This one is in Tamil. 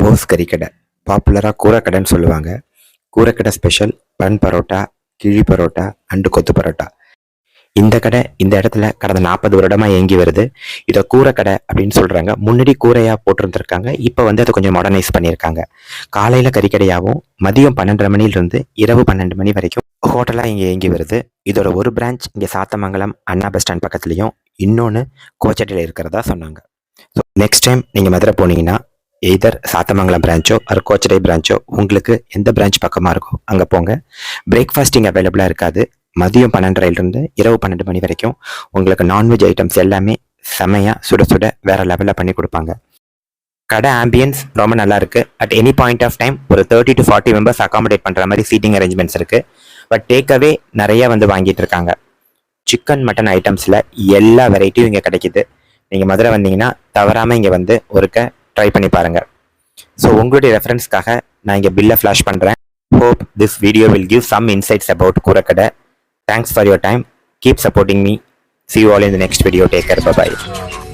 போஸ் கறிக்கடை பாப்புலராக கூரைக்கடைன்னு சொல்லுவாங்க. கூரைக்கடை ஸ்பெஷல் பன் பரோட்டா கிழி பரோட்டா அண்டு கொத்து பரோட்டா. இந்த கடை இந்த இடத்துல கடந்த நாற்பது வருடமா இயங்கி வருது. இதை கூரைக்கடை அப்படின்னு சொல்றாங்க. முன்னாடி கூரையா போட்டிருந்திருக்காங்க. இப்போ வந்து அதை கொஞ்சம் மாடர்னைஸ் பண்ணியிருக்காங்க. காலையில கறிக்கடையாகவும் மதியம் பன்னெண்டரை மணிலிருந்து இரவு பன்னெண்டு மணி வரைக்கும் ஹோட்டலாக இங்கே இயங்கி வருது. இதோட ஒரு பிரான்ச் இங்கே சாத்தமங்கலம் அண்ணா பஸ் ஸ்டாண்ட் பக்கத்துலையும் இன்னொன்று கோச்சட்டியில் இருக்கிறதா சொன்னாங்க. ஸோ நெக்ஸ்ட் டைம் நீங்கள் மதுரை போனீங்கன்னா எய்தர் சாத்தமங்கலம் பிரான்ச்சோ ஒரு கோச்சடை பிரான்ச்சோ உங்களுக்கு எந்த பிரான்ச் பக்கமாக இருக்கோ அங்கே போங்க. பிரேக்ஃபாஸ்டிங் அவைலபிளாக இருக்காது. மதியம் பன்னெண்டரைலேருந்து இரவு பன்னெண்டு மணி வரைக்கும் உங்களுக்கு நான்வெஜ் ஐட்டம்ஸ் எல்லாமே செமையாக சுட சுட வேறு லெவலில் பண்ணி கொடுப்பாங்க. கடை ஆம்பியன்ஸ் ரொம்ப நல்லா இருக்கு. At any point of time ஒரு thirty to forty members accommodate பண்ணுற மாதிரி சீட்டிங் அரேஞ்ச்மெண்ட்ஸ் இருக்கு. பட் டேக்அவே நிறைய வந்து வாங்கிட்டு இருக்காங்க. சிக்கன் மட்டன் ஐட்டம்ஸில் எல்லா வெரைட்டியும் இங்கே கிடைக்குது. நீங்கள் மதுரை வந்தீங்கன்னா தவறாமல் இங்கே வந்து ஒருக்க ட்ரை பண்ணி பாருங்க. ஸோ உங்களுடைய ரெஃபரன்ஸ்க்காக நான் இங்கே பில்லை ஃப்ளாஷ் பண்ணுறேன் hope this video will give some insights about கூறக்கடை thanks for your time keep supporting me see you all in the next video. Take care.